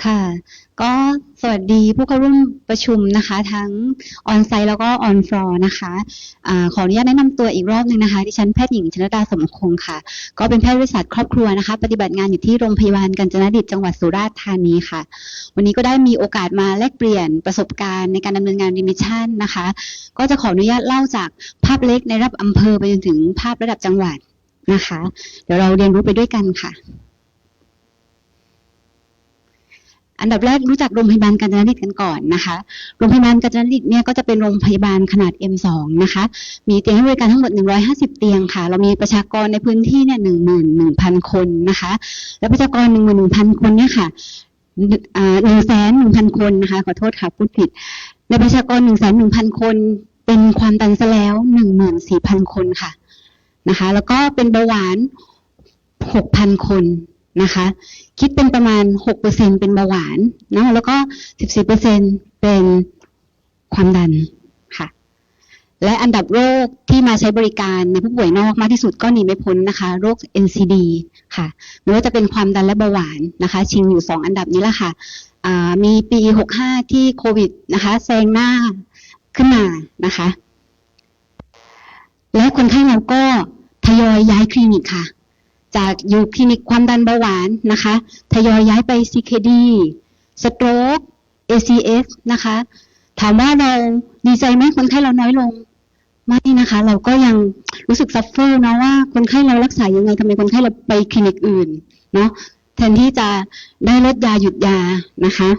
ค่ะ ก็สวัสดีผู้เข้าร่วมประชุมนะคะ ทั้งออนไซต์แล้วก็ออนฟลอร์นะคะอาขออนุญาตแนะนำตัวอีกรอบหนึ่งนะคะดิฉันแพทย์หญิงชนดาสมคงค่ะ ก็เป็นแพทย์บริษัทครอบครัวนะคะ ปฏิบัติงานอยู่ที่โรงพยาบาลกัญจนดิตจังหวัดสุราษฎร์ธานีค่ะ วันนี้ก็ได้มีโอกาสมาแลกเปลี่ยนประสบการณ์ในการดำเนินงานรีมิชชั่นนะคะ ก็จะขออนุญาตเล่าจากภาพเล็กในระดับอำเภอไปจนถึงภาพระดับจังหวัดนะคะ เดี๋ยวเราเรียนรู้ไปด้วยกันค่ะ อันดับแรกรู้จักโรงพยาบาลกาญจนดิตกันก่อนนะคะ โรงพยาบาลกาญจนดิตเนี่ยก็จะเป็นโรงพยาบาลขนาด M2 นะคะ มีเตียงให้บริการทั้งหมด 150 เตียงค่ะ เรามีประชากรในพื้นที่เนี่ย11,000 คนนะคะ และประชากร 11,000 คนเนี่ยค่ะอ่า1,100,000คนนะคะ ขอโทษค่ะพูดผิด ในประชากร1,100,000คน เป็นความดันซะแล้ว14,000คนค่ะนะคะ แล้วก็เป็นเบาหวาน6,000คน นะคะ คิดเป็นประมาณ 6%เป็นเบาหวานนะแล้วก็ 14%เป็นความดันค่ะ และอันดับโรคที่มาใช้บริการในผู้ป่วยนอกมากที่สุดก็หนีไม่พ้นนะคะ โรค NCD ค่ะไม่ว่าจะเป็นความดันและเบาหวานนะคะ ชิงอยู่ 2 อันดับนี้ละค่ะมีปี 65 ที่โควิดนะคะแซงหน้าขึ้นมานะคะ และคนไข้เราก็ทยอยย้ายคลินิกค่ะ จากอยู่คลินิกความดันเบาหวานนะคะทยอยย้ายไป CKD สโตรก ACS นะคะ ถามว่าเราดีใจไหมคนไข้เราน้อยลง ไม่นะคะ เราก็ยังรู้สึกซัฟเฟอร์นะว่าคนไข้เรารักษายังไงทำไมคนไข้เราไปคลินิกอื่นเนาะแทนที่จะได้ลดยาหยุดยานะคะ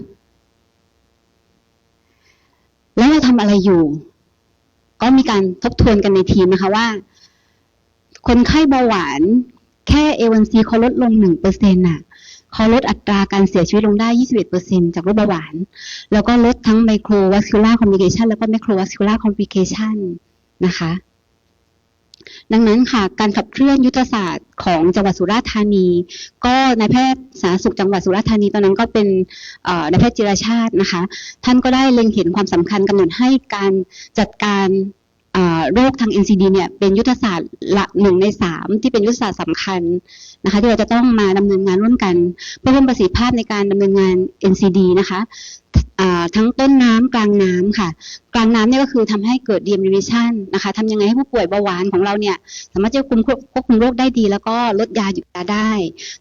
แล้วเราทำอะไรอยู่ ก็มีการทบทวนกันในทีมนะคะว่า คนไข้เบาหวาน แค่ A1C เขาลดลง1%น่ะเขาลดอัตราการเสียชีวิตลงได้ 21%จากโรคเบาหวาน แล้วก็ลดทั้ง microvascular complication แล้วก็ macrovascular complication นะคะ ดังนั้นค่ะ การขับเคลื่อนยุทธศาสตร์ของจังหวัดสุราษฎร์ธานี ก็นายแพทย์สาธารณสุขจังหวัดสุราษฎร์ธานีตอนนั้นก็เป็นนายแพทย์จิรชาตินะคะ ท่านก็ได้เล็งเห็นความสำคัญกำหนดให้การจัดการ โรคทาง NCD เนี่ยเป็นยุทธศาสตร์หลักหนึ่งในสามที่เป็นยุทธศาสตร์สำคัญนะคะที่เราจะต้องมาดำเนินงานร่วมกัน เพื่อเพิ่มประสิทธิภาพในการดำเนินงาน NCD นะคะทั้งต้นน้ำกลางน้ำค่ะ กลางน้ำเนี่ยก็คือทำให้เกิด DMRemission นะคะทำยังไงให้ผู้ป่วยเบาหวานของเราเนี่ยสามารถจะควบคุมควบคุมโรคได้ดี แล้วก็ลดยาหยุดยาได้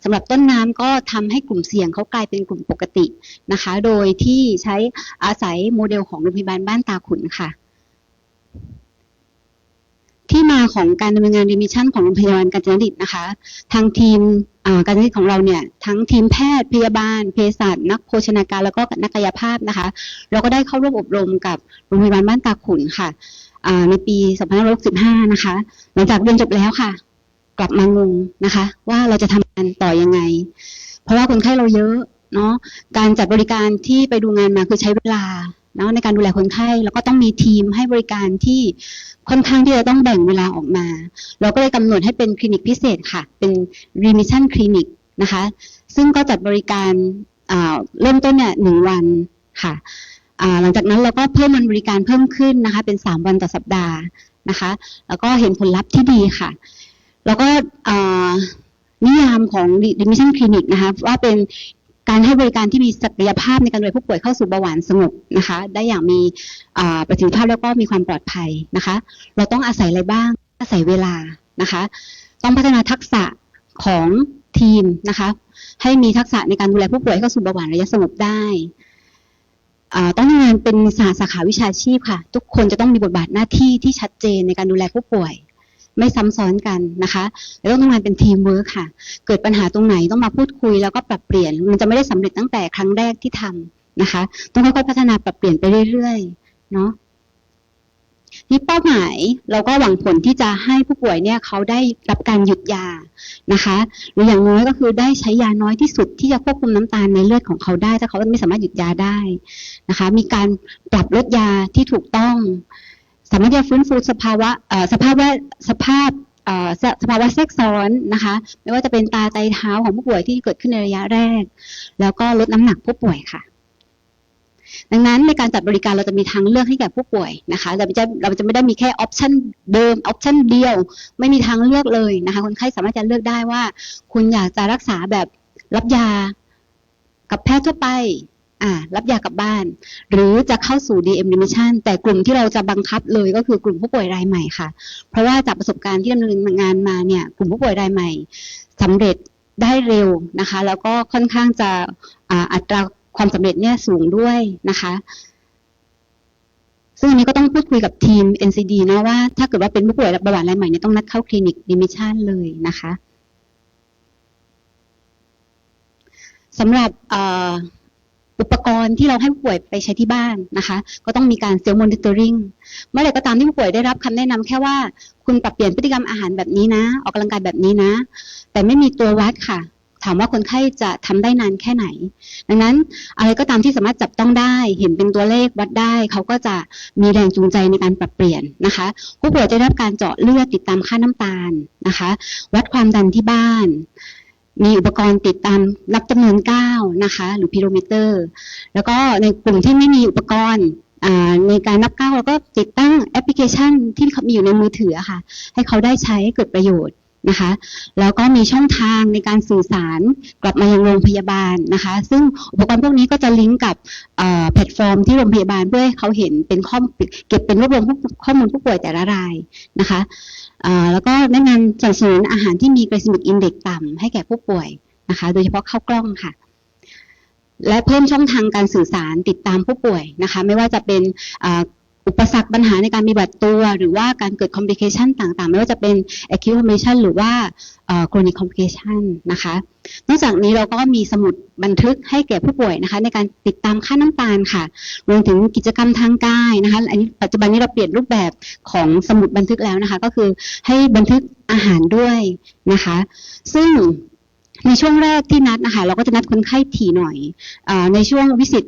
สำหรับต้นน้ำก็ทำให้กลุ่มเสี่ยงเขากลายเป็นกลุ่มปกตินะคะ โดยที่ใช้อาศัยโมเดลของโรงพยาบาลบ้านตาขุนค่ะ ที่มาของการดำเนินงานรีมิชันของโรงพยาบาลกาญจนดิตนะคะ ทางทีมกาญจนดิตของเราเนี่ยทั้งทีมแพทย์พยาบาลเภสัชนักโภชนาการแล้วก็นักกายภาพนะคะ เราก็ได้เข้าร่วมอบรมกับโรงพยาบาลบ้านตาขุนค่ะในปี2565นะคะ หลังจากเรียนจบแล้วค่ะ กลับมางงนะคะ ว่าเราจะทำงานต่อยังไง เพราะว่าคนไข้เราเยอะเนาะการจัดบริการที่ไปดูงานมาคือใช้เวลา เนาะในการดูแลคนไข้แล้วก็ต้องมีทีมให้บริการที่ค่อนข้างที่จะต้องแบ่งเวลาออกมา เราก็เลยกำหนดให้เป็นคลินิกพิเศษค่ะ เป็น remission clinic นะคะ ซึ่งก็จัดบริการเริ่มต้นเนี่ยหนึ่งวันค่ะหลังจากนั้นเราก็เพิ่มวันบริการเพิ่มขึ้นนะคะ เป็นสามวันต่อสัปดาห์นะคะ แล้วก็เห็นผลลัพธ์ที่ดีค่ะ แล้วก็นิยามของ remission clinic นะคะว่าเป็น การให้บริการที่มีศักยภาพในการดูแลผู้ป่วยเข้าสู่เบาหวานสงบนะคะ ได้อย่างมีประสิทธิภาพแล้วก็มีความปลอดภัยนะคะ เราต้องอาศัยอะไรบ้าง อาศัยเวลานะคะ ต้องพัฒนาทักษะของทีมนะคะ ให้มีทักษะในการดูแลผู้ป่วยให้เข้าสู่เบาหวานระยะสงบได้ต้องทำงานเป็นสาสาขาวิชาชีพค่ะ ทุกคนจะต้องมีบทบาทหน้าที่ที่ชัดเจนในการดูแลผู้ป่วย ไม่ซ้ำซ้อนกันนะคะและต้องทำงานเป็นทีมเวิร์คค่ะ เกิดปัญหาตรงไหนต้องมาพูดคุยแล้วก็ปรับเปลี่ยน มันจะไม่ได้สำเร็จตั้งแต่ครั้งแรกที่ทำนะคะ ต้องค่อยๆพัฒนาปรับเปลี่ยนไปเรื่อยๆเนาะนี่เป้าหมายเราก็หวังผลที่จะให้ผู้ป่วยเนี่ยเขาได้รับการหยุดยานะคะ หรืออย่างน้อยก็คือได้ใช้ยาน้อยที่สุดที่จะควบคุมน้ำตาลในเลือดของเขาได้ถ้าเขาไม่สามารถหยุดยาได้นะคะ มีการปรับลดยาที่ถูกต้อง สามารถจะฟื้นฟูสภาวะสภาพแวดสภาพสภาวะแทรกซ้อนนะคะ ไม่ว่าจะเป็นตาไตเท้าของผู้ป่วยที่เกิดขึ้นในระยะแรก แล้วก็ลดน้ำหนักผู้ป่วยค่ะ ดังนั้นในการจัดบริการเราจะมีทางเลือกให้แก่ผู้ป่วยนะคะเราจะเราจะไม่ได้มีแค่ออปชันเดิมออปชันเดียว ไม่มีทางเลือกเลยนะคะคนไข้สามารถจะเลือกได้ว่า คุณอยากจะรักษาแบบรับยา กับแพทย์ทั่วไป อ่ารับยากลับบ้าน หรือจะเข้าสู่ DM remission แต่กลุ่มที่เราจะบังคับเลยก็คือกลุ่มผู้ป่วยรายใหม่ค่ะ เพราะว่าจากประสบการณ์ที่ดำเนินงานมาเนี่ยกลุ่มผู้ป่วยรายใหม่สำเร็จได้เร็วนะคะ แล้วก็ค่อนข้างจะอาอัตราความสำเร็จเนี่ยสูงด้วยนะคะ ซึ่งอันนี้ก็ต้องพูดคุยกับทีม NCD นะว่าถ้าเกิดว่าเป็นผู้ป่วยเบาหวานรายใหม่เนี่ยต้องนัดเข้าคลินิก remission เลยนะคะสำหรับ อุปกรณ์ที่เราให้ผู้ป่วยไปใช้ที่บ้านนะคะ ก็ต้องมีการเซลล์มอนิเตอร์ริงเมื่อไหร่ก็ตามที่ผู้ป่วยได้รับคำแนะนำแค่ว่า คุณปรับเปลี่ยนพฤติกรรมอาหารแบบนี้นะ ออกกำลังกายแบบนี้นะ แต่ไม่มีตัววัดค่ะ ถามว่าคนไข้จะทำได้นานแค่ไหน ดังนั้นอะไรก็ตามที่สามารถจับต้องได้เห็นเป็นตัวเลขวัดได้ เขาก็จะมีแรงจูงใจในการปรับเปลี่ยนนะคะ ผู้ป่วยจะได้รับการเจาะเลือดติดตามค่าน้ำตาลนะคะ วัดความดันที่บ้าน มีอุปกรณ์ติดตามรับจำนวนก้าวนะคะ หรือพิโรมิเตอร์แล้วก็ในกลุ่มที่ไม่มีอุปกรณ์ในการนับก้าวเราก็ติดตั้งแอปพลิเคชันที่เขามีอยู่ในมือถือค่ะ ให้เขาได้ใช้ให้เกิดประโยชน์ นะคะ แล้วก็มีช่องทางในการสื่อสารกลับมายังโรงพยาบาลนะคะ ซึ่งอุปกรณ์พวกนี้ก็จะลิงก์กับแพลตฟอร์มที่โรงพยาบาลเพื่อให้เขาเห็นเป็นข้อมูลเก็บเป็นรวบรวมข้อมูลผู้ป่วยแต่ละรายนะคะแล้วก็แนะนำสนับสนุนอาหารที่มีไกลซิมิกอินเด็กต่ำให้แก่ผู้ป่วยนะคะ โดยเฉพาะข้าวกล้องค่ะและเพิ่มช่องทางการสื่อสารติดตามผู้ป่วยนะคะ ไม่ว่าจะเป็น อุปสรรคปัญหาในการมีบัตรตัว หรือว่าการเกิด complication ต่างๆ ไม่ว่าจะเป็น acute complication หรือว่าเอ่อ chronic complication นะคะ นอกจากนี้เราก็มีสมุดบันทึกให้แก่ผู้ป่วยนะคะ ในการติดตามค่าน้ำตาลค่ะรวมถึงกิจกรรมทางกายนะคะอันนี้ปัจจุบันนี้เราเปลี่ยนรูปแบบของสมุดบันทึกแล้วนะคะ ก็คือให้บันทึกอาหารด้วยนะคะ ซึ่งในช่วงแรกที่นัดนะคะ เราก็จะนัดคนไข้ถี่หน่อยอในช่วงวิสิต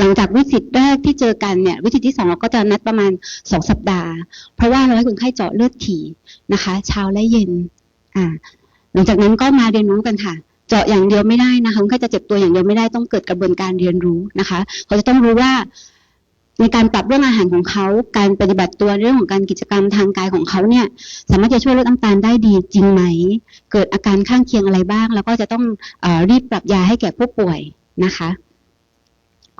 หลังจากวิสิตแรกที่เจอกันเนี่ย วิสิตที่สองเราก็จะนัดประมาณสองสัปดาห์ เพราะว่าเราให้คนไข้เจาะเลือดถี่นะคะ เช้าและเย็น อ่า หลังจากนั้นก็มาเรียนรู้กันค่ะเจาะอย่างเดียวไม่ได้นะคะคนไข้จะเจ็บตัวอย่างเดียวไม่ได้ต้องเกิดกระบวนการเรียนรู้นะคะ เขาจะต้องรู้ว่า ในการปรับเรื่องอาหารของเขา การปฏิบัติตัวเรื่องของการกิจกรรมทางกายของเขาเนี่ย สามารถจะช่วยลดน้ำตาลได้ดีจริงไหม เกิดอาการข้างเคียงอะไรบ้าง แล้วก็จะต้องอรีบปรับยาให้แก่ผู้ป่วยนะคะ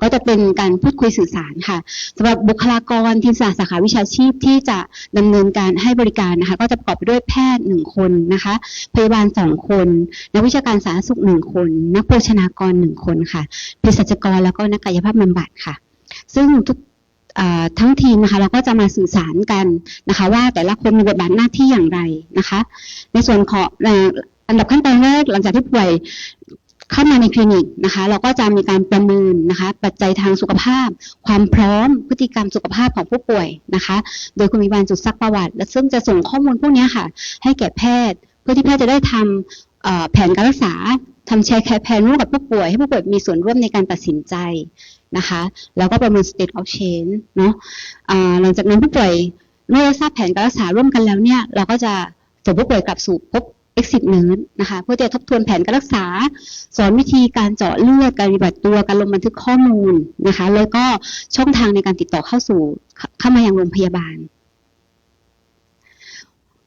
ก็จะเป็นการพูดคุยสื่อสารค่ะสำหรับบุคลากรทีมศาสตร์สาขาวิชาชีพที่จะดำเนินการให้บริการนะคะ ก็จะประกอบไปด้วยแพทย์หนึ่งคนนะคะ พยาบาลสองคน นักวิชาการสาธารณสุขหนึ่งคน นักโภชนากรหนึ่งคนค่ะเภสัชกรแล้วก็นักกายภาพบำบัดค่ะ ซึ่งทุกทั้งทีมนะคะเราก็จะมาสื่อสารกันนะคะ ว่าแต่ละคนมีบทบาทหน้าที่อย่างไรนะคะ ในส่วนของอันดับขั้นตอนแรกหลังจากที่ป่วย เข้ามาในคลินิกนะคะ เราก็จะมีการประเมินนะคะ ปัจจัยทางสุขภาพ ความพร้อม พฤติกรรมสุขภาพของผู้ป่วยนะคะ โดยคุณมีบาลจุดซักประวัติ และซึ่งจะส่งข้อมูลพวกนี้ค่ะ ให้แก่แพทย์ เพื่อที่แพทย์จะได้ทำเอ่อแผนการรักษาทำแชร์แคร์แผนร่วมกับผู้ป่วย ให้ผู้ป่วยมีส่วนร่วมในการตัดสินใจนะคะ แล้วก็ประเมิน state of change เนาะอ่าหลังจากนั้นผู้ป่วยเมื่อทราบแผนการรักษาร่วมกันแล้วเนี่ย เราก็จะส่งผู้ป่วยกลับสู่พบ exit nurse นะคะเพื่อจะทบทวนแผนการรักษา สอนวิธีการเจาะเลือดการปฏิบัติตัวการลงบันทึกข้อมูลนะคะ แล้วก็ช่องทางในการติดต่อเข้าสู่เข้ามายังโรงพยาบาล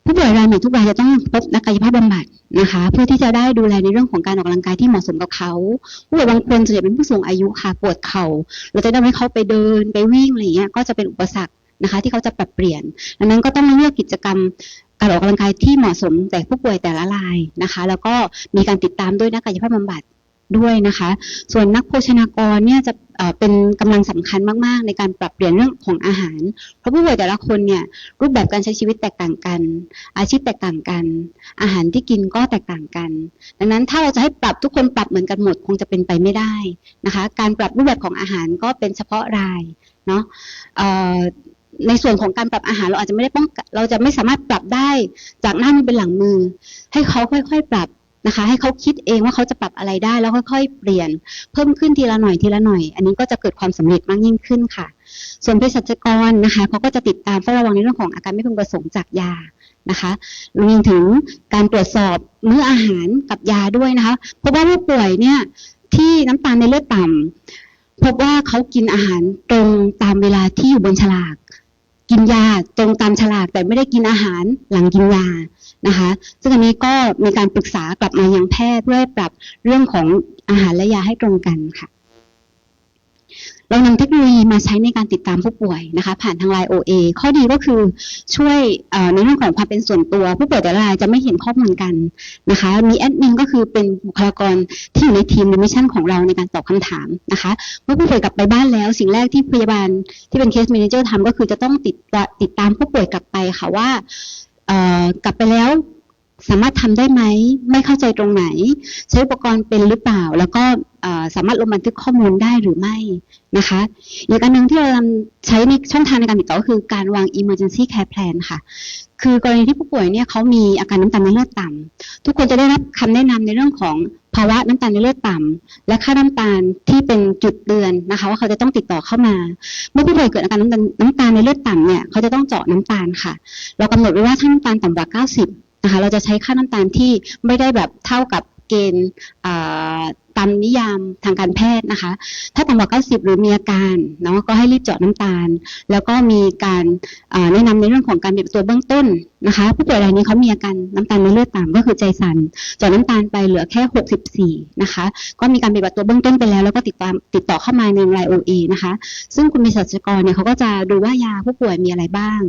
ผู้ป่วยรายใหม่ทุกรายจะต้องพบนักกายภาพบำบัดนะคะ เพื่อที่จะได้ดูแลในเรื่องของการออกกำลังกายที่เหมาะสมกับเขาผู้ป่วยบางคนส่วนใหญ่เป็นผู้สูงอายุค่ะปวดเข่าเราจะได้ให้เขาไปเดินไปวิ่งอะไรเงี้ยก็จะเป็นอุปสรรคนะคะที่เขาจะปรับเปลี่ยนดังนั้นก็ต้องเลือกกิจกรรม การออกกำลังกายที่เหมาะสมแต่ผู้ป่วยแต่ละรายนะคะ แล้วก็มีการติดตามด้วยนักกายภาพบำบัดด้วยนะคะ ส่วนนักโภชนากรเนี่ยจะเป็นกำลังสำคัญมาก ๆ ในการปรับเปลี่ยนเรื่องของอาหาร เพราะผู้ป่วยแต่ละคนเนี่ยรูปแบบการใช้ชีวิตแตกต่างกัน อาชีพแตกต่างกัน อาหารที่กินก็แตกต่างกัน ดังนั้นถ้าเราจะให้ปรับทุกคนปรับเหมือนกันหมดคงจะเป็นไปไม่ได้นะคะ การปรับรูปแบบของอาหารก็เป็นเฉพาะรายเนาะ ในส่วนของการปรับอาหารเราอาจจะไม่ได้ป้องเราจะไม่สามารถปรับได้จากหน้ามือเป็นหลังมือ ให้เขาค่อย ๆ ปรับนะคะ ให้เขาคิดเองว่าเขาจะปรับอะไรได้แล้วค่อย ๆ เปลี่ยน เพิ่มขึ้นทีละหน่อยทีละหน่อย อันนี้ก็จะเกิดความสำเร็จมากยิ่งขึ้นค่ะ ส่วนเภสัชกรนะคะเขาก็จะติดตามเฝ้าระวังในเรื่องของอาการไม่พึงประสงค์จากยานะคะรวมถึงการตรวจสอบมื้ออาหารกับยาด้วยนะคะเพราะว่าผู้ป่วยเนี่ยที่น้ำตาลในเลือดต่ำพบว่าเขากินอาหารตรงตามเวลาที่อยู่บนฉลาก กินยาตรงตามฉลากแต่ไม่ได้กินอาหารหลังกินยานะคะ ซึ่งอันนี้ก็มีการปรึกษากลับมายังแพทย์เพื่อปรับเรื่องของอาหารและยาให้ตรงกันค่ะ เรานำเทคโนโลยีมาใช้ในการติดตามผู้ป่วยนะคะ ผ่านทางไลน์ OA ข้อดีก็คือช่วยในเรื่องของความเป็นส่วนตัว ผู้ป่วยแต่ละรายจะไม่เห็นข้อมูลกันนะคะ มีแอดมินก็คือเป็นบุคลากรที่อยู่ในทีมในมิชชั่นของเราในการตอบคำถามนะคะ เมื่อผู้ป่วยกลับไปบ้านแล้ว สิ่งแรกที่พยาบาลที่เป็นเคส m ม n a เจอร์ทำก็คือจะต้องติดติดตามผู้ป่วยกลับไปค่ะว่า กลับไปแล้ว สามารถทำได้ไหม ไม่เข้าใจตรงไหน ใช้อุปกรณ์เป็นหรือเปล่า แล้วก็สามารถลงบันทึกข้อมูลได้หรือไม่นะคะอีกอันหนึ่งที่เราใช้ในช่องทางในการติดต่อก็คือการวาง emergency care plan ค่ะ คือกรณีที่ผู้ป่วยเนี่ยเขามีอาการน้ำตาลในเลือดต่ำทุกคนจะได้รับคำแนะนำในเรื่องของภาวะน้ำตาลในเลือดต่ำและค่าน้ำตาลที่เป็นจุดเตือนนะคะ ว่าเขาจะต้องติดต่อเข้ามา เมื่อผู้ป่วยเกิดอาการน้ำตาลน้ำตาลในเลือดต่ำเนี่ยเขาจะต้องเจาะน้ำตาลค่ะ เรากำหนดไว้ว่าถ้าน้ำตาลต่ำกว่า 90 นะคะเราจะใช้ค่าน้ำตาลที่ไม่ได้แบบเท่ากับเกณฑ์ ตามนิยามทางการแพทย์นะคะ ถ้าต่ำกว่า 90 หรือมีอาการเนาะก็ให้รีบเจาะน้ำตาล แล้วก็มีการแนะนำในเรื่องของการเปลี่ยนตัวเบื้องต้นนะคะ ผู้ป่วยรายนี้เขามีอาการน้ำตาลในเลือดต่ำก็คือใจสั่นเจาะน้ำตาลไปเหลือแค่ 64 นะคะ ก็มีการปฏิบัติตัวเบื้องต้นไปแล้ว แล้วก็ติดตามติดต่อเข้ามาในไลน์ OA นะคะ ซึ่งคุณเภสัชกรเนี่ยเขาก็จะดูว่ายาผู้ป่วยมีอะไรบ้าง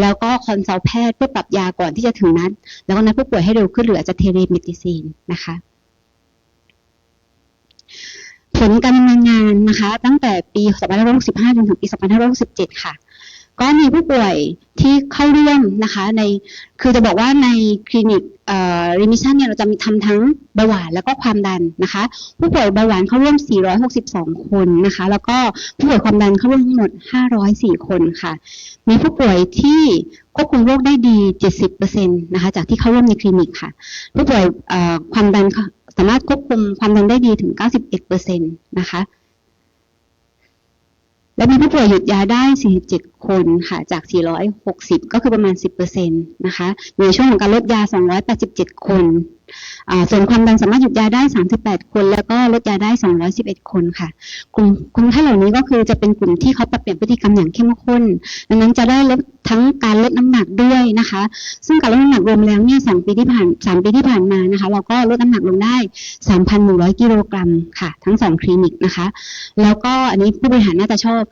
แล้วก็คอนซัลแพทย์เพื่อปรับยาก่อนที่จะถึงนัด แล้วก็นัดผู้ป่วยให้เร็วขึ้นหรืออาจจะเทเลเมดิซีนนะคะ ผลการดำเนินงานนะคะ ตั้งแต่ปี 2565 จนถึงปี 2567 ค่ะ ก็มีผู้ป่วยที่เข้าร่วมนะคะในคือจะบอกว่าในคลินิกเอ่อรีมิชันเนี่ยเราจะมีทำทั้งเบาหวานแล้วก็ความดันนะคะ ผู้ป่วยเบาหวานเข้าร่วม 462 คนนะคะ แล้วก็ผู้ป่วยความดันเข้าร่วมทั้งหมด 504 คนค่ะ มีผู้ป่วยที่ควบคุมโรคได้ดี 70%นะคะจากที่เข้าร่วมในคลินิกค่ะ ผู้ป่วยเอ่อความดันเขา สามารถควบคุมความดันได้ดีถึง 91%นะคะ และมีผู้ป่วยหยุดยาได้ 47 คนค่ะ จาก 460 ก็คือประมาณ 10%นะคะ ในช่วงของการลดยา 287 คน ส่วนความดันสามารถหยุดยาได้ 38 คน แล้วก็ลดยาได้ 211 คนค่ะ กลุ่มคนไข้เหล่านี้ก็คือจะเป็นกลุ่มที่เขาปรับเปลี่ยนพฤติกรรมอย่างเข้มข้น ดังนั้นจะได้ลดทั้งการลดน้ำหนักด้วยนะคะ ซึ่งการลดน้ำหนักรวมแล้วเนี่ยสปีที่ผ่านสามปีที่ผ่านมานะคะ เราก็ลดน้ำหนักลงได้ 3,100 กิโลกรัมค่ะ ทั้งสองคลินิกนะคะ แล้วก็อันนี้ผู้บริหารน่าจะชอบ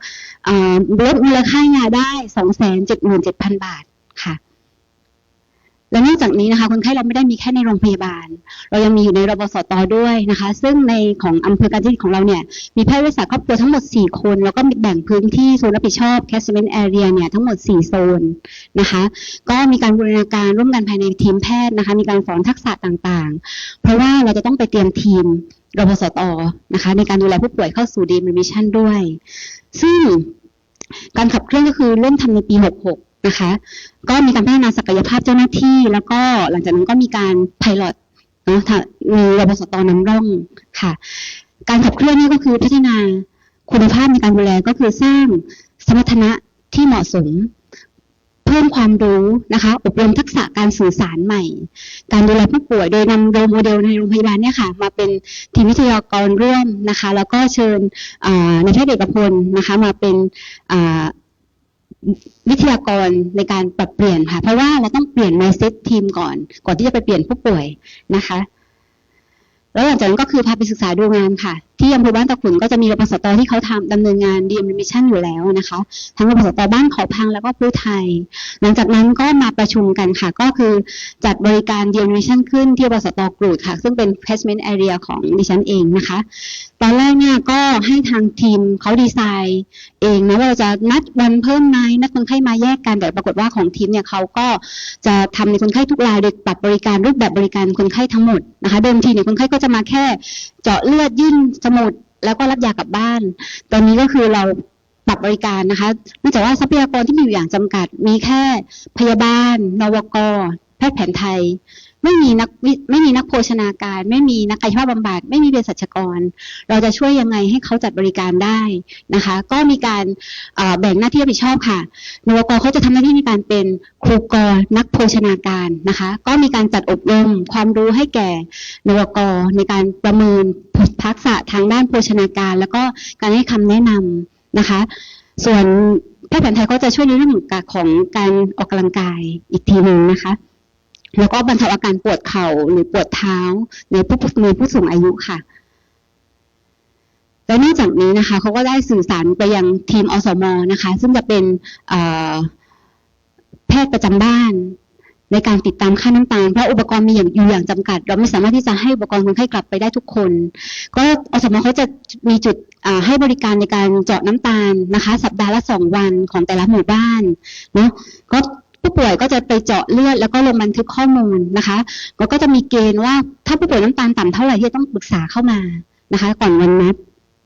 อ่าลดมูลค่ายาได้ 277,000 บาทค่ะ และนอกจากนี้นะคะคนไข้เราไม่ได้มีแค่ในโรงพยาบาล เรายังมีอยู่ในรบสตด้วยนะคะ ซึ่งในของอำเภอการจนดิตของเราเนี่ยมีแพทย์วิทยาศาสตร์ครอบครัวทั้งหมด 4 คน แล้วก็มีแบ่งพื้นที่โซนรับผิดชอบ catchment area เนี่ยทั้งหมด 4 โซนนะคะ ก็มีการบูรณาการร่วมกันภายในทีมแพทย์นะคะ มีการสอนทักษะต่างๆ เพราะว่าเราจะต้องไปเตรียมทีมรพสตนะคะ ในการดูแลผู้ป่วยเข้าสู่ดีมิชั่นด้วย ซึ่งการขับเคลื่อนก็คือเริ่มทำในปี 66 นะคะ ก็มีการพัฒนาศักยภาพเจ้าหน้าที่ แล้วก็หลังจากนั้นก็มีการไพลอตเนาะมีรพสตนำร่องค่ะ การขับเคลื่อนนี่ก็คือพัฒนาคุณภาพในการดูแลก็คือสร้างสมรรถนะที่เหมาะสม เพิ่มความรู้นะคะ อบรมทักษะการสื่อสารใหม่ การดูแลผู้ป่วยโดยนำโรโมเดลในโรงพยาบาลเนี่ยค่ะ มาเป็นทีมวิทยากรร่วมนะคะ แล้วก็เชิญในายแพทย์เอกพลนะคะ มาเป็น วิทยากรในการปรับเปลี่ยนค่ะ เพราะว่าเราต้องเปลี่ยน mindset ทีมก่อน ก่อนที่จะไปเปลี่ยนผู้ป่วยนะคะ แล้วหลังจากนั้นก็คือพาไปศึกษาดูงานค่ะ ที่อำเภอบ้านตะขุนก็จะมีรปสตที่เขาทำดำเนินงาน DM Mission อยู่แล้วนะคะ ทั้งรปสตบ้านเขาพังแล้วก็ผู้ไทย หลังจากนั้นก็มาประชุมกันค่ะ ก็คือจัดบริการ DM Mission ขึ้นที่รปสตกรูดค่ะ ซึ่งเป็น catchment area ของดิฉันเองนะคะ ตอนแรกเนี่ยก็ให้ทางทีมเขาดีไซน์เองนะว่าเราจะนัดวันเพิ่มไหมนัดคนไข้มาแยกกันแต่ปรากฏว่าของทีมเนี่ยเขาก็จะทำในคนไข้ทุกรายโดยปรับบริการรูปแบบบริการคนไข้ทั้งหมดนะคะเดิมทีเนี่ยคนไข้ก็จะมาแค่ เจาะเลือดยื่นสมุดแล้วก็รับยากลับบ้าน ตอนนี้ก็คือเราปรับบริการนะคะเนื่องจากว่าทรัพยากรที่มีอยู่อย่างจำกัด มีแค่พยาบาล นวกแพทย์แผนไทย ไม่มีนักวิไม่มีนักโภชนาการ ไม่มีนักกายภาพบำบัดไม่มีเภสัชกร เราจะช่วยยังไงให้เขาจัดบริการได้นะคะ ก็มีการแบ่งหน้าที่รับผิดชอบค่ะนวกเขาจะทำหน้าที่ในการเป็นครูกรนักโภชนาการนะคะ ก็มีการจัดอบรมความรู้ให้แก่นวกในการประเมินทักษะทางด้านโภชนาการ แล้วก็การให้คำแนะนำนะคะ ส่วนแพทย์แผนไทยก็จะช่วยในเรื่องของการออกกำลังกายอีกทีหนึ่งนะคะ แล้วก็บรรเทาอาการปวดเข่าหรือปวดเท้าในผู้ในผู้สูงอายุค่ะ และนอกจากนี้นะคะเขาก็ได้สื่อสารไปยังทีมอสมนะคะ ซึ่งจะเป็นแพทย์ประจำบ้าน ในการติดตามค่าน้ำตาลเพราะอุปกรณ์มีอย่างอยู่อย่างจำกัด เราไม่สามารถที่จะให้อุปกรณ์คนไข้กลับไปได้ทุกคน ก็อสมเขาจะมีจุดให้บริการในการเจาะน้ำตาลนะคะ สัปดาห์ละสองวันของแต่ละหมู่บ้านเนาะก็ ผู้ป่วยก็จะไปเจาะเลือดแล้วก็ลงบันทึกข้อมูลนะคะแล้วก็จะมีเกณฑ์ว่าถ้าผู้ป่วยน้ำตาลต่ำเท่าไหร่ที่ต้องปรึกษาเข้ามานะคะ ก่อนวันนัด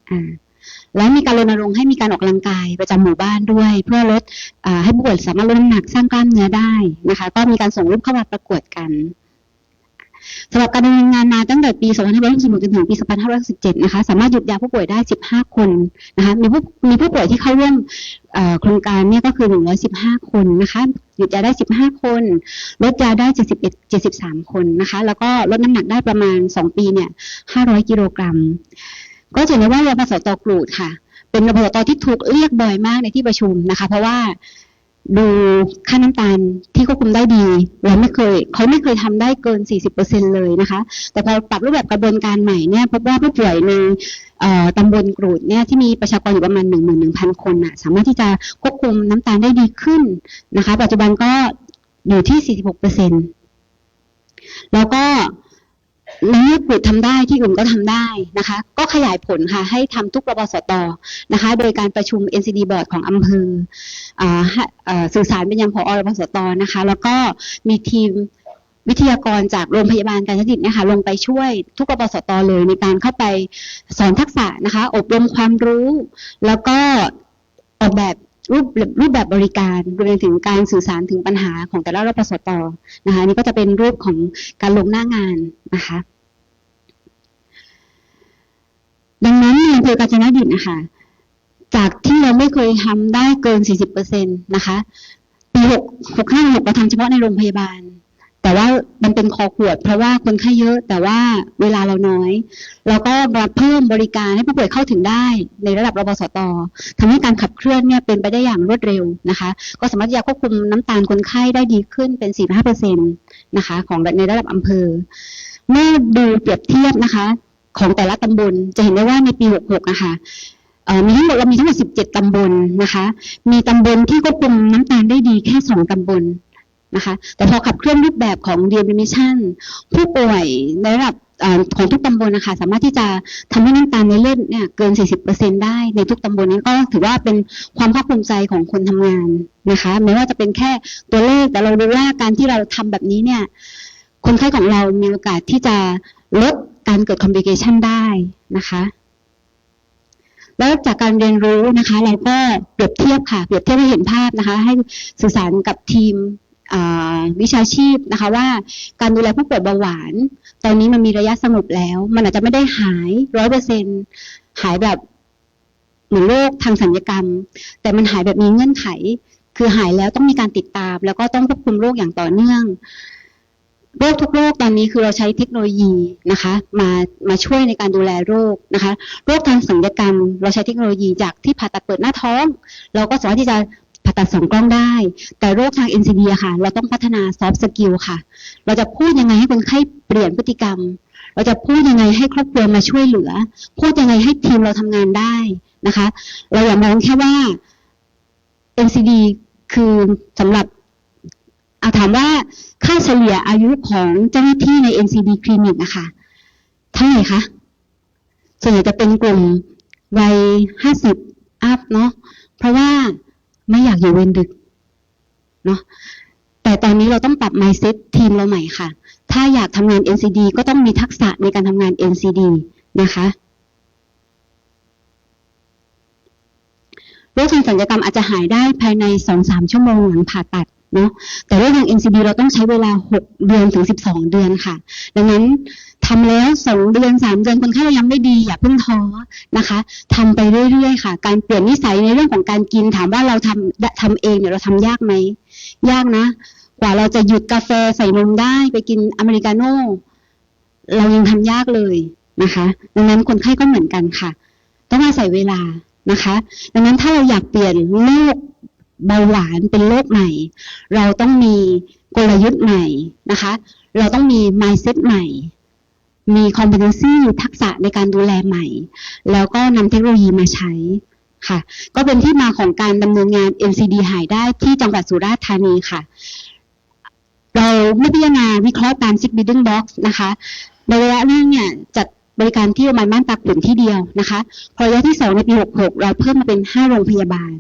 อ่าและมีการรณรงค์ให้มีการออกกำลังกายประจำหมู่บ้านด้วย เพื่อลดอให้ผู้ป่วยสามารถลดน้ำหนักสร้างกล้ามเนื้อได้นะคะ ก็มีการส่งรูปเข้ามาประกวดกัน สำหรับการดำเนินงานมาตั้งแต่ปี 2566จนถึงปี 2567 นะคะ สามารถหยุดยาผู้ป่วยได้ 15 คนนะคะ มีผู้มีผู้ป่วยที่เข้าร่วมโครงการเนี่ยก็คือ 115 คนนะคะ หยุดยาได้ 15 คน ลดยาได้ 71 73 คนนะคะ แล้วก็ลดน้ำหนักได้ประมาณ 2 ปีเนี่ย 500 กิโลกรัม ก็จะเห็นได้ว่ารพสตกรูดค่ะ เป็นรพสตที่ถูกเรียกบ่อยมากในที่ประชุมนะคะ เพราะว่า ดูค่าน้ำตาลที่ควบคุมได้ดีเราไม่เคยเขาไม่เคยทำได้เกิน 40%เลยนะคะ แต่พอปรับรูปแบบกระบวนการใหม่เนี่ยพบว่าผู้ป่วยในตำบลกรูดเนี่ยที่มีประชากรอยู่ประมาณ 11,000 คนน่ะสามารถที่จะควบคุมน้ำตาลได้ดีขึ้นนะคะ ปัจจุบันก็อยู่ที่ 46%แล้วก็ ในเมื่อกรูดทำได้ที่อื่นก็ทำได้นะคะ ก็ขยายผลค่ะให้ทำทุกรบสตนะคะ โดยการประชุม NCD Board ของอำเภออ่าเอ่อสื่อสารไปยังผอรพสตนะคะ แล้วก็มีทีมวิทยากรจากโรงพยาบาลการจิตเนี่ยค่ะลงไปช่วยทุกรพสตเลยในการเข้าไปสอนทักษะนะคะ อบรมความรู้ แล้วก็ออกแบบรูปรูปแบบบริการรวมไปถึงการสื่อสารถึงปัญหาของแต่ละรพสตนะคะนี่ก็จะเป็นรูปของการลงหน้างานนะคะ ดังนั้นในอำเภอกาญจนดิตนะคะจากที่เราไม่เคยทำได้เกิน 40%นะคะ ปี6 6 5 6เราทำเฉพาะในโรงพยาบาล แต่ว่ามันเป็นคอขวด เพราะว่าคนไข้เยอะ แต่ว่าเวลาเราน้อย เราก็มาเพิ่มบริการให้ผู้ป่วยเข้าถึงได้ในระดับรบสตทำให้การขับเคลื่อนเนี่ยเป็นไปได้อย่างรวดเร็วนะคะ ก็สามารถที่จะควบคุมน้ำตาลคนไข้ได้ดีขึ้นเป็น 45%นะคะ ของในระดับอำเภอ เมื่อดูเปรียบเทียบนะคะ ของแต่ละตำบล จะเห็นได้ว่าในปี 66นะคะมีทั้งหมดเรามีทั้งหมด 17 ตำบลนะคะ มีตำบลที่ควบคุมน้ำตาลได้ดีแค่ 2 ตำบลนะคะ แต่พอขับเคลื่อนรูปแบบของ d e r e m i s s i o n ผู้ป่วยในระดับของทุกตำบลนะคะ สามารถที่จะทำให้น้ำตาลในเลือดเนี่ยเกิน 40%ได้ในทุกตำบลนี้ก็ถือว่าเป็นความภาคภูมิใจของคนทำงานนะคะแม้ว่าจะเป็นแค่ตัวเลขแต่เรารู้ว่าการที่เราทำแบบนี้เนี่ยคนไข้ของเรามีโอกาสที่จะลด การเกิดคอมพลิเคชันได้นะคะ แล้วจากการเรียนรู้นะคะ เราก็เปรียบเทียบค่ะ เปรียบเทียบให้เห็นภาพนะคะ ให้สื่อสารกับทีมวิชาชีพนะคะว่าการดูแลผู้ป่วยเบาหวาน ตอนนี้มันมีระยะสงบแล้ว มันอาจจะไม่ได้หายร้อยเปอร์เซ็นหายแบบเหมือนโรคทางสัญญกรรม แต่มันหายแบบมีเงื่อนไข คือหายแล้วต้องมีการติดตาม แล้วก็ต้องควบคุมโรคอย่างต่อเนื่อง โรคทุกโรคตอนนี้คือเราใช้เทคโนโลยีนะคะมามาช่วยในการดูแลโรคนะคะ โรคทางสัญญกรรม เราใช้เทคโนโลยีจากที่ผ่าตัดเปิดหน้าท้อง เราก็สามารถที่จะผ่าตัดสองกล้องได้ แต่โรคทาง NCD ค่ะ เราต้องพัฒนา soft skill ค่ะ เราจะพูดยังไงให้คนไข้เปลี่ยนพฤติกรรม เราจะพูดยังไงให้ครอบครัวมาช่วยเหลือ พูดยังไงให้ทีมเราทำงานได้นะคะ เราอย่ามองแค่ว่า NCD คือสำหรับ อาถามว่าค่าเฉลี่ยอายุของเจ้าหน้าที่ใน NCD คลินิกอะคะเท่าไหร่คะส่วนใหญ่จะเป็นกลุ่มวัยห้าสิบอัพเนาะเพราะว่าไม่อยากอยู่เวรดึกเนาะแต่ตอนนี้เราต้องปรับ mindset ทีมเราใหม่ค่ะ ถ้าอยากทำงาน NCD ก็ต้องมีทักษะในการทำงาน NCD นะคะ โรคทางศัลยกรรมอาจจะหายได้ภายใน 2-3 ชั่วโมงหลังผ่าตัด เนาะแต่เรื่องทาง NCD เราต้องใช้เวลา 6 เดือนถึง 12 เดือนค่ะ ดังนั้นทำแล้ว2เดือน3เดือนคนไข้เรายังไม่ดีอย่าเพิ่งท้อนะคะทำไปเรื่อยๆค่ะ การเปลี่ยนนิสัยในเรื่องของการกินถามว่าเราทำทำเองเนี่ยเราทำยากไหมยากนะ กว่าเราจะหยุดกาแฟใส่นมได้ไปกินอเมริกาโน่เรายังทำยากเลยนะคะ ดังนั้นคนไข้ก็เหมือนกันค่ะ ต้องอาศัยเวลานะคะ ดังนั้นถ้าเราอยากเปลี่ยนโรค เบาหวานเป็นโรคใหม่ เราต้องมีกลยุทธ์ใหม่นะคะ เราต้องมี mindset ใหม่ มี competency ทักษะในการดูแลใหม่ แล้วก็นำเทคโนโลยีมาใช้ค่ะ ก็เป็นที่มาของการดำเนินงาน NCD หายได้ที่จังหวัดสุราษฎร์ธานีค่ะ เราไม่พิจารณาวิเคราะห์ตาม six building blocks นะคะ ในระยะแรกเนี่ยจัด บริการที่โรงพยาบาลบ้านตาขุนที่เดียวนะคะพอระยะที่2ในปี 66 เราเพิ่มมาเป็น 5 โรงพยาบาล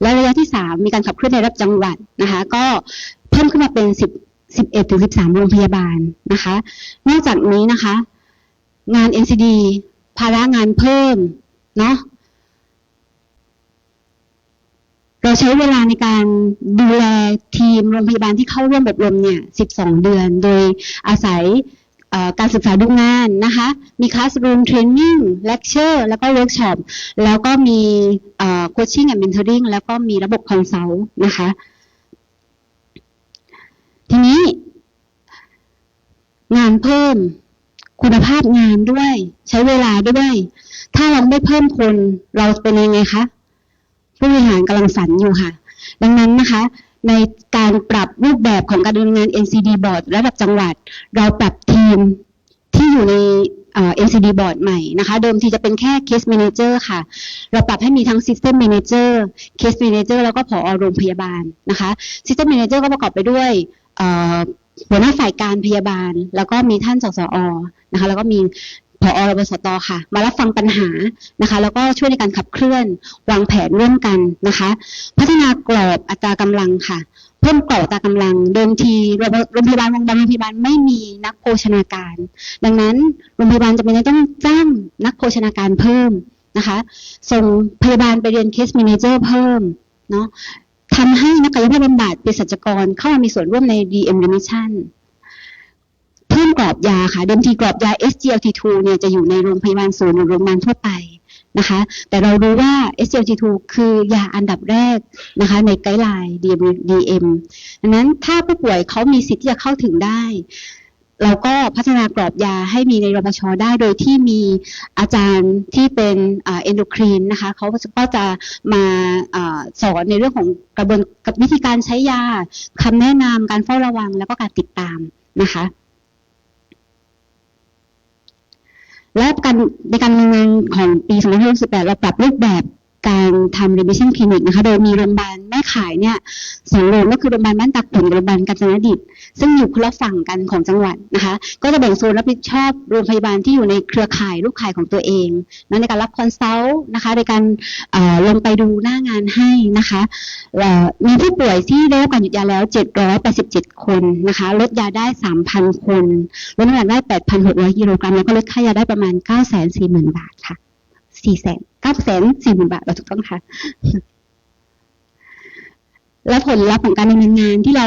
และระยะที่ 3 มีการขับเคลื่อนในระดับจังหวัดนะคะ ก็เพิ่มขึ้นมาเป็น 10 11ถึง13 โรงพยาบาลนะคะ นอกจากนี้นะคะ งาน NCD ภาระงานเพิ่มเนาะเราใช้เวลาในการดูแลทีมโรงพยาบาลที่เข้าร่วมอบรมเนี่ย 12 เดือน โดยอาศัย การศึกษาดูงานนะคะ มีคลาสรูมเทรนนิ่งเลคเชอร์แล้วก็เวิร์กช็อปแล้วก็มีโคชชิ่งแอนด์เมนเทอริงแล้วก็มีระบบคอนซัลท์นะคะ ทีนี้ งานเพิ่มคุณภาพงานด้วย ใช้เวลาด้วย ถ้าเราไม่เพิ่มคนเราเป็นยังไงคะผู้บริหารกำลังฝันอยู่ค่ะ ดังนั้นนะคะ ในการปรับรูปแบบของการดำเนินงาน NCD Board ระดับจังหวัด เราปรับทีมที่อยู่ในเอ่อ NCD Board ใหม่นะคะ เดิมทีจะเป็นแค่ Case Manager ค่ะ เราปรับให้มีทั้ง System Manager Case Manager แล้วก็ผอโรงพยาบาลนะคะ System Manager ก็ประกอบไปด้วยหัวหน้าฝ่ายการพยาบาล แล้วก็มีท่านสสอนะคะแล้วก็มี ผอรบสตค่ะ มารับฟังปัญหานะคะ แล้วก็ช่วยในการขับเคลื่อน วางแผนร่วมกันนะคะ พัฒนากรอบอัตรากำลังค่ะ เพิ่มกรอบอัตรากำลัง เดิมทีโรงพยาบาลบางโรงพยาบาลไม่มีนักโภชนาการ ดังนั้นโรงพยาบาลจะเป็นต้องจ้างนักโภชนาการเพิ่มนะคะ ส่งพยาบาลไปเรียนเคส m ม n a เจอร์เพิ่มเนาะทำให้นักกายภาพบำบัดเภสัชกรเข้ามามีส่วนร่วมใน DM Remission เพิ่มกรอบยาค่ะเดิมทีกรอบยา SGLT2 เนี่ยจะอยู่ในโรงพยาบาลศูนย์หรือโรงพยาบาลทั่วไปนะคะ แต่เรารู้ว่า SGLT2 คือยาอันดับแรกนะคะ ในไกด์ไลน์ DM ดังนั้นถ้าผู้ป่วยเขามีสิทธิ์ที่จะเข้าถึงได้ เราก็พัฒนากรอบยาให้มีในรปชได้โดยที่มีอาจารย์ที่เป็นเอนโดครีนนะคะเขาก็จะมาอสอนในเรื่องของกระบวนกับวิธีการใช้ยาคำแนะนำการเฝ้าระวังแล้วก็การติดตามนะคะ และการในการดำเนินงานของปี2568เราปรับรูปแบบ การทำ remission clinic นะคะ โดยมีโรงพยาบาลแม่ขายเนี่ยสองโรงก็คือโรงพยาบาลบ้านตาขุนกับโรงพยาบาลกาญจนดิต ซึ่งอยู่คนละฝั่งกันของจังหวัดนะคะ ก็จะแบ่งโซนรับผิดชอบโรงพยาบาลที่อยู่ในเครือข่ายลูกข่ายของตัวเองนะในการรับคอนซัลท์นะคะในการลงไปดูหน้างานให้นะคะ มีผู้ป่วยที่ได้รับการหยุดยาแล้ว 787 คนนะคะ ลดยาได้ 3,000 คน ลดน้ำหนักได้ 8,600 กิโลกรัม แล้วก็ลดค่ายาได้ประมาณ 940,000 บาทค่ะ 4แสน9แสน40,000บาทเราถูกต้องค่ะ และผลลัพธ์ของการดำเนินงานที่เรา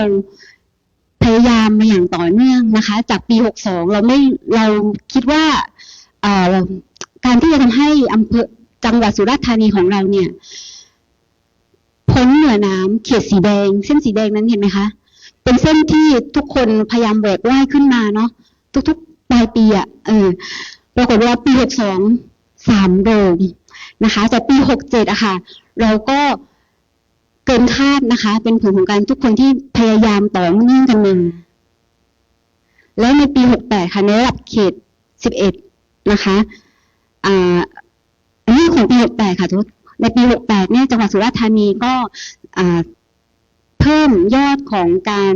พยายามมาอย่างต่อเนื่องนะคะ จากปี62เราไม่เราคิดว่าการที่จะทำให้อำเภอจังหวัดสุราษฎร์ธานีของเราเนี่ยพ้นเหนือน้ำเขตสีแดง เส้นสีแดงนั้นเห็นไหมคะ เป็นเส้นที่ทุกคนพยายามแบกว่ายขึ้นมาเนาะทุกๆปลายปีอะ่ะเออปรากฏว่าปี62สอง สามโรงนะคะ แต่ปี67อะค่ะ เราก็เกินคาดนะคะ เป็นผลของการทุกคนที่พยายามต่อเนื่องกันมา แล้วในปี68ค่ะในระดับเขต11นะคะอ่าอันนี้ของปี68ค่ะทุกในปี68เนี่ยจังหวัดสุราษฎร์ธานีก็อ่าเพิ่มยอดของการ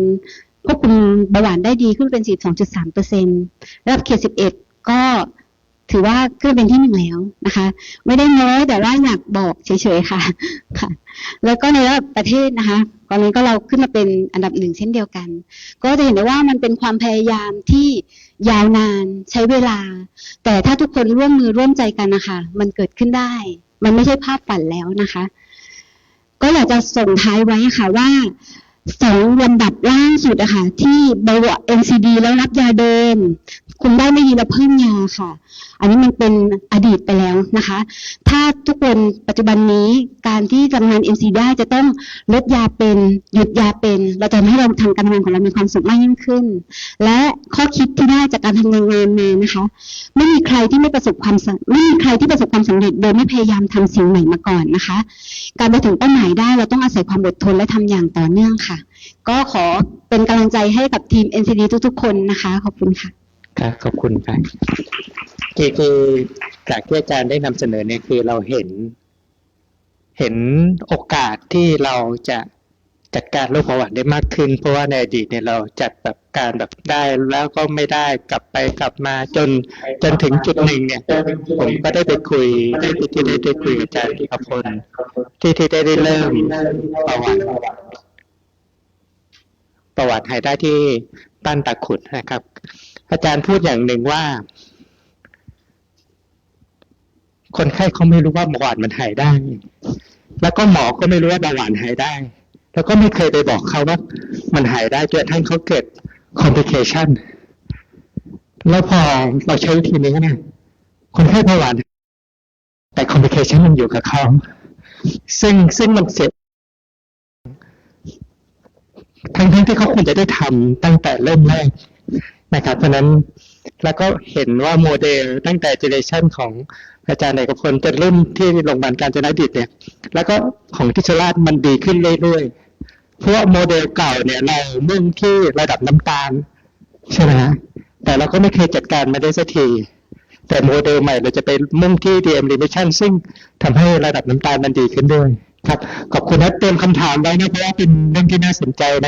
ควบคุมเบาหวานได้ดีขึ้นเป็น 42.3เปอร์เซ็นต์ระดับเขต 11 ก็ ถือว่าขึ้นเป็นที่หนึ่งแล้วนะคะ ไม่ได้น้อยแต่ว่าอยากบอกเฉยๆค่ะค่ะ แล้วก็ในระดับประเทศนะคะ ตอนนี้ก็เราขึ้นมาเป็นอันดับหนึ่งเช่นเดียวกัน ก็จะเห็นได้ว่ามันเป็นความพยายามที่ยาวนานใช้เวลา แต่ถ้าทุกคนร่วมมือร่วมใจกันนะคะ มันเกิดขึ้นได้ มันไม่ใช่ภาพฝันแล้วนะคะ ก็อยากจะส่งท้ายไว้ค่ะว่า สองลำดับล่างสุดอะค่ะ ที่เบาหวาน NCD แล้วรับยาเดิม คุณได้ไม่ดีแล้วเพิ่มยาค่ะ อันนี้มันเป็นอดีตไปแล้วนะคะ ถ้าทุกคนปัจจุบันนี้การที่ทำงาน NC ได้จะต้องลดยาเป็น หยุดยาเป็น เราจะให้เราทำการทำงานของเรามีความสุขมากยิ่งขึ้น และข้อคิดที่ได้จากการทำงานงานมานะคะ ไม่มีใครที่ไม่ประสบความไม่มีใครที่ประสบความสำเร็จโดยไม่พยายามทำสิ่งใหม่มาก่อนนะคะ การไปถึงเป้าหมายได้เราต้องอาศัยความอดทนและทำอย่างต่อเนื่องค่ะ ก็ขอเป็นกำลังใจให้กับทีม NCD ทุกๆ คนนะคะ ขอบคุณค่ะครับขอบคุณครับคือคือจากที่อาจารย์ได้นำเสนอเนี่ยคือเราเห็น เห็นโอกาสที่เราจะ จัดการโรคเบาหวานได้มากขึ้น เพราะว่าในอดีตเนี่ยเราจัดแบบการแบบได้แล้วก็ไม่ได้กลับไปกลับมาจนจนถึงจุดหนึ่งเนี่ย ผมก็ได้ไปคุยได้ไปที่ได้ได้คุยกับอาจารย์ที่กพลที่ที่ได้ได้เริ่มประวัติประวัติหายได้ที่บ้านตาขุดนะครับ อาจารย์พูดอย่างหนึ่งว่า คนไข้เขาไม่รู้ว่าเบาหวานมันหายได้ แล้วก็หมอก็ไม่รู้ว่าเบาหวานหายได้ แล้วก็ไม่เคยไปบอกเขาว่ามันหายได้จนกระทั่งเขาเกิด complication แล้วพอเราใช้วิธีนี้เนี่ยคนไข้เบาหวานแต่ complication มันอยู่กับเขาซึ่งซึ่งมันเสียทั้งทั้งที่เขาควรจะได้ทำตั้งแต่เริ่มแรกนะครับเพราะนั้น แล้วก็เห็นว่าโมเดลตั้งแต่เจเนเรชันของอาจารย์เอกพลจนรุ่นที่โรงพยาบาลการจนดิตเนี่ย แล้วก็ของทิชราชมันดีขึ้นเรื่อยๆเพราะโมเดลเก่าเนี่ยเรามุ่งที่ระดับน้ำตาลใช่ไหมฮะแต่เราก็ไม่เคยจัดการมาได้สักทีแต่โมเดลใหม่เราจะไปมุ่งที่ DM remission ซึ่งทำให้ระดับน้ำตาลมันดีขึ้นด้วยครับขอบคุณนะเตรียมคำถามไว้นะเพราะว่าเป็นเรื่องที่น่าสนใจนะ